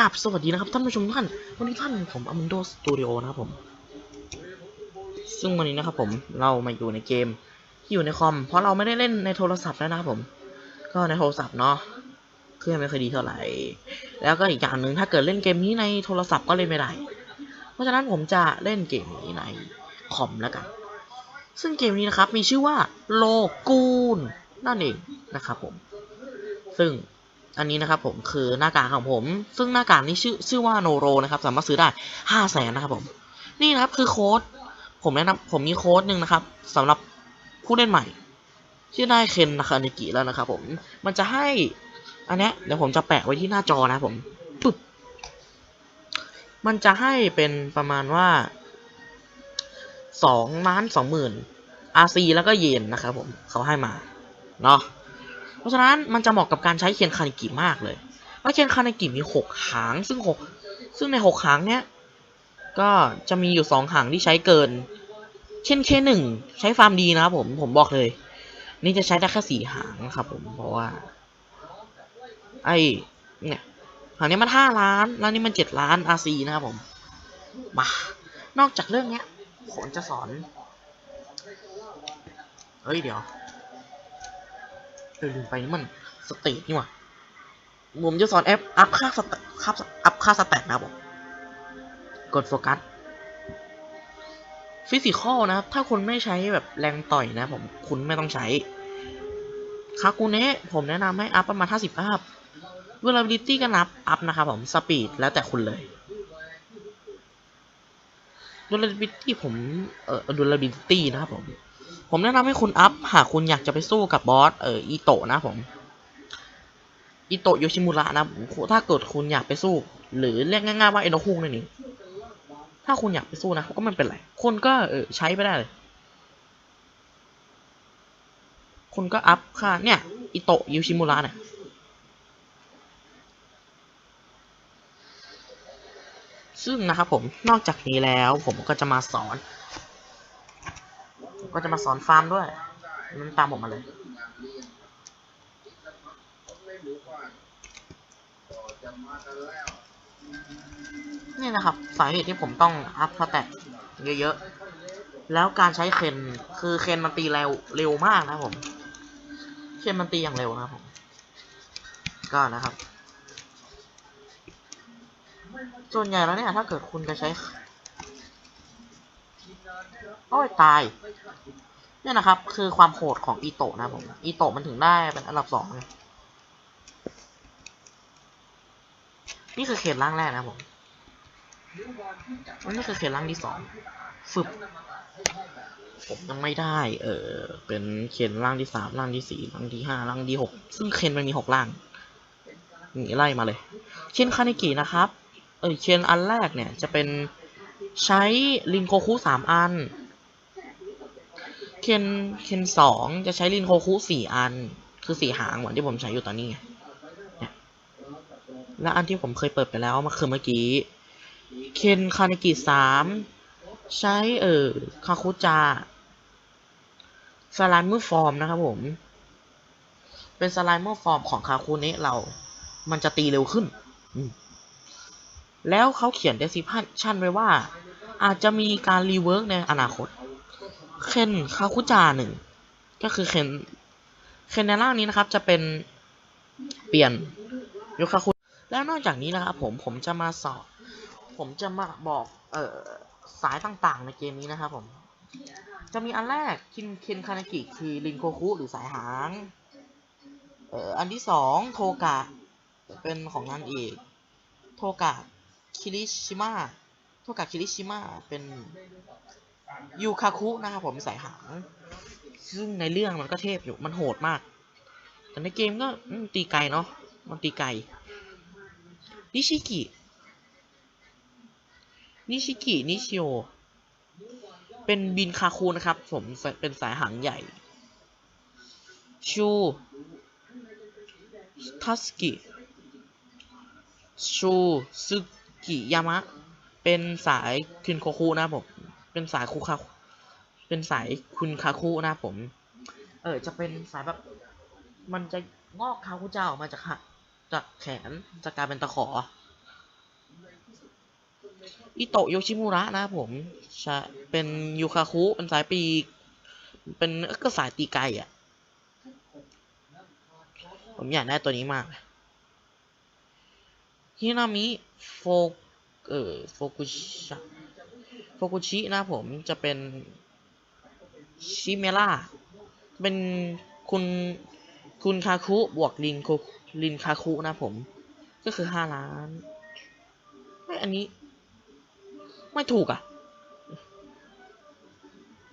ราบสวัสดีนะครับท่านผู้ชมท่าน วันนี้ท่านผมอ m ม n โดสตูดิโอนะครับผม ซึ่งวันนี้นะครับผมเรามาอยู่ในเกมที่อยู่ในคอม เพราะเราไม่ได้เล่นในโทรศัพท์แล้วนะครับผม ก็ในโทรศัพท์เนาะเครื่องไม่ค่อยดีเท่าไหร่ แล้วก็อีกอย่างหนึ่งถ้าเกิดเล่นเกมนี้ในโทรศัพท์ก็เล่นไม่ได้ เพราะฉะนั้นผมจะเล่นเกมนี้ในคอมแล้วกัน ซึ่งเกมนี้นะครับมีชื่อว่าโลกูนนั่นเองนะครับผม ซึ่ง อันนี้นะครับผมคือหน้ากากของผม ซึ่งหน้ากากนี้ชื่อชื่อว่าโนโรนะครับสามารถซื้อได้ห้าแสนนะครับผมนี่นะครับคือโค้ดผมแนะนำผมมีโค้ดหนึ่งนะครับสำหรับผู้เล่นใหม่ ที่ได้เคนนาคานิกิแล้วนะครับผมมันจะให้อันนี้เดี๋ยวผมจะแปะไว้ที่หน้าจอนะผมปึ๊บมันจะให้เป็นประมาณว่าสองล้านสองหมื่นอาซีแล้วก็เยนนะครับผมเขาให้มาเนาะ เพราะฉะนั้นมันจะเหมาะกับการใช้เคียนคานิกิมากเลยเพราะเคียนคานิกิมีหกหางซึ่งหกซึ่งในหกหางเนี้ยก็จะมีอยู่สองหางที่ใช้เกิน เช่นเคหนึ่งใช้ฟาร์มดีนะครับผมผมบอกเลย นี่จะใช้ได้แค่สี่หางนะครับผมเพราะว่า ไอเนี่ยหางนี้มันห้าล้านแล้วนี่มันเจ็ดล้านอาซีนะครับผมมานอกจากเรื่องเนี้ยผมจะสอน เฮ้ย เดี๋ยว เออลืมไปนี่มันสเตทนี่หว่าผมจะสอนแอปอัพค่าสเตอัพอัพค่าสแตทนะครับผมกดโฟกัสฟิสิกอลนะครับ ถ้าคุณไม่ใช้แบบแรงต่อยนะผมคุณไม่ต้องใช้คาคูเนะผมแนะนำให้อัพประมาณ 50 อัพเวลาบิลิตี้ก็นับอัพนะครับผมสปีดแล้วแต่คุณเลยดูลบิลิตี้ผมเอ่อดูลบิลิตี้นะครับผม ผมแนะนำให้คุณอัพหากคุณอยากจะไปสู้กับบอสเอ่ออีโตะนะผมอีโตะโยชิมุระนะถ้าเกิดคุณอยากไปสู้ หรือเรียกง่ายๆว่าเอโนคุงนั่นเองถ้าคุณอยากไปสู้นะก็ไม่เป็นไรคนก็เออใช้ไปได้เลย คุณก็อัพค่าเนี่ยอิโตะยูชิมุระเนี่ยซึ่งนะครับผมนอกจากนี้แล้วผมก็จะมาสอน ก็จะมาสอนฟาร์มด้วยมันตามผมมาเลยนี่นะครับสาเหตุที่ผมต้องอัพสแตทเยอะๆ แล้วการใช้เคนคือเคนมันตีเร็วเร็วมากนะผม เคนมันตีอย่างเร็วนะผม ก็นะครับ ส่วนใหญ่แล้วเนี่ยถ้าเกิดคุณจะใช้ โอ้ยตาย เนี่ยนะครับ คือความโหดของอีโตะนะผมอีโตะมันถึงได้เป็นอันดับสองเลยนี่คือเขตล่างแรกนะผมนนี้คือเขตล่างที่สองฝึบผมยังไม่ได้ เออเป็นเขตล่างที่สามล่างที่สี่ล่างที่ห้าล่างที่หกซึ่งเคนมันมีหกล่างนี่ไล่มาเลย เช่นคานิกินะครับ เออเคนอันแรกเนี่ยจะเป็นใช้ลินโคคุสามอัน เคนเคนสองจะใช้ลินโคคุสี่อัน คือสี่หางเหมือนที่ผมใช้อยู่ตอนนี้ไงและอันที่ผมเคยเปิดไปแล้วมาคือเมื่อกี้ เคนคานิกิสามใช้เออคาคุจาสไลม์เมอฟอร์มนะครับผม เป็นสไลม์เมอฟอร์มของคาคุเนะเรา มันจะตีเร็วขึ้น แล้วเขาเขียน description ไว้ว่า อาจจะมีการรีเวิร์กในอนาคต เคนคาคุจาหนึ่งก็คือเคนเคนในร่างนี้นะครับ จะเป็นเปลี่ยนยกคาคุแล้วนอกจากนี้นะครับ ผมผมจะมาสอบ ผมจะมาบอกเอ่อสายต่างๆ ในเกมนี้นะครับ ผม จะมีอันแรกคินเคนคานากิคือลินโคคุหรือสายหางเอ่ออันที่สองโทกะเป็นของงานเอกโทกะคิริชิมะโทกะคิริชิมะเป็น ยูคาคุนะครับผมสายหางซึ่งในเรื่องมันก็เทพอยู่มันโหดมาก แต่ในเกมก็ตีไกลเนาะมันตีไกลนิชิกินิชิกินิชิโอเป็นบินคาคูนะครับ ผมเป็นสายหางใหญ่ ชูทัสกิชูซึกิยามะ เป็นสายคุนโคคุนะครับผม เป็นสายคุคาเป็นสายคุณคาคุนะผม เออ จะเป็นสายแบบ มันจะงอกคาคุเจ้าออกมาจากจากแขนจะกลายเป็นตะขออิโตะโยชิมุระนะผมใช่เป็นยูคาคุเป็นสายปีกเป็นก็สายตีไกลอะ ผมอยากได้ตัวนี้มากฮินามิโฟเออโฟกุชิโฟกุชินะผมจะเป็นชิเมล่าเป็นคุณคุณคาคุบวกลินโคลินคาคุนะผม ก็คือห้าล้านไม่อันนี้ ไม่ถูกอะ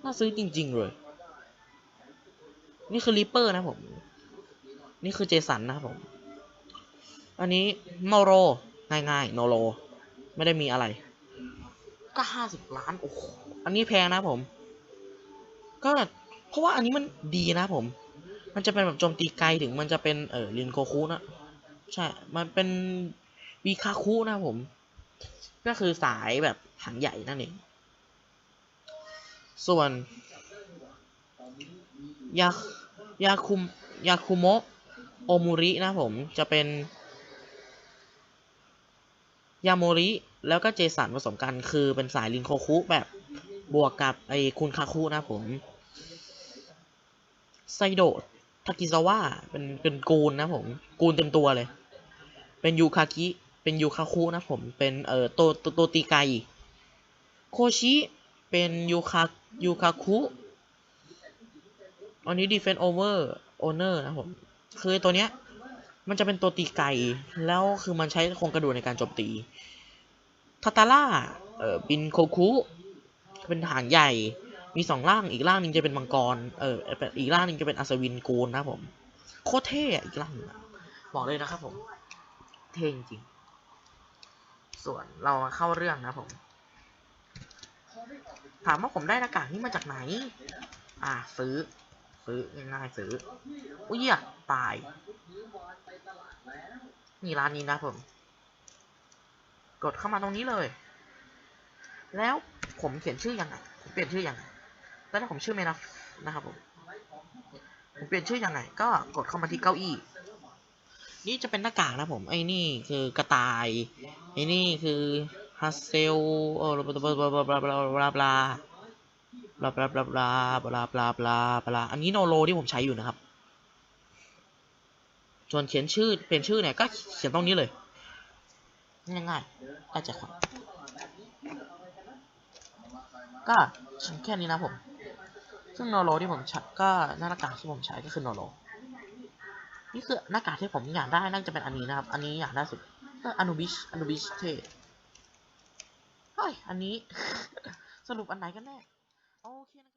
น่าซื้อจริง ๆ เลย นี่คือริปเปอร์นะผม นี่คือเจสันนะผม อันนี้โนโรง่ายๆโนโร ไม่ได้มีอะไร ก็ห้าสิบล้าน โอ้โห อันนี้แพงนะผม ก็เพราะว่าอันนี้มันดีนะผม มันจะเป็นแบบโจมตีไกลถึงมันจะเป็นเออลินโคคุนะ ใช่ มันเป็นวีคาคุนะผม ก็คือสายแบบหางใหญ่นั่นเอง ส่วน ยายาคุมยาคุโมะโอมุรินะผมจะเป็นยาโมริ แล้วก็เจสันผสมกันคือเป็นสายลินโคคุแบบบวกกับไอคุณคาคุนะผมไซโดะทากิซาวะเป็นเป็นกูนนะผม กูนเต็มตัวเลย เป็นยูคากิเป็นยูคาคุนะผมเป็นเอ่อโตโตโตตีไกโคชิเป็นยูคายูคาคุอันนี้ defense over owner นะผมคือตัวเนี้ยมันจะเป็นตัวตีไกแล้วคือมันใช้โครงกระดูกในการโจมตี ทาตาร่าเอ่อบินโคคุเป็นหางใหญ่ มีสองร่างอีกร่างหนึงจะเป็นมังกรเอออีกร่างหนึงจะเป็นอัศวินกูนนะผมโคตรเท่อีกร่างบอกเลยนะครับผม เท่จริงส่วนเรามาเข้าเรื่องนะผม ถามว่าผมได้หน้ากากนี้มาจากไหน อ่าซื้อ ซื้อง่ายๆซื้อ อุ้ยอะตาย นี่ร้านนี้นะผม กดเข้ามาตรงนี้เลย แล้วผมเขียนชื่อยังไงผมเปลี่ยนชื่อยังไงตอนแรกผมชื่อเมนะนะครับผมผมเปลี่ยนชื่อยังไงก็กดเข้ามาที่เก้าอี้ นี่จะเป็นหน้ากากนะผมไอ้นี่คือกระต่ายไอ้นี่คือฮัสเซลโอ้บลาบลาบลาบลาบลาบลาบลาบลาบลาบลาบลาบลาบลาบลาบลาบลาอันนี้โนโลที่ผมใช้อยู่นะครับ ส่วนเขียนชื่อเปลี่ยนชื่อเนี่ยก็เขียนตรงนี้เลย ง่ายๆได้ใจความก็แค่นี้นะผม ซึ่งโนโลที่ผมใช้ก็หน้ากากที่ผมใช้ก็คือโนโล นี่คือหน้ากากที่ผมอยากได้น่าจะเป็นอันนี้นะครับ อันนี้อยากได้สุดก็อนูบิชอนูบิชเทเฮ้ย อันนี้ สรุปอันไหนกันแน่ โอเคนะครับ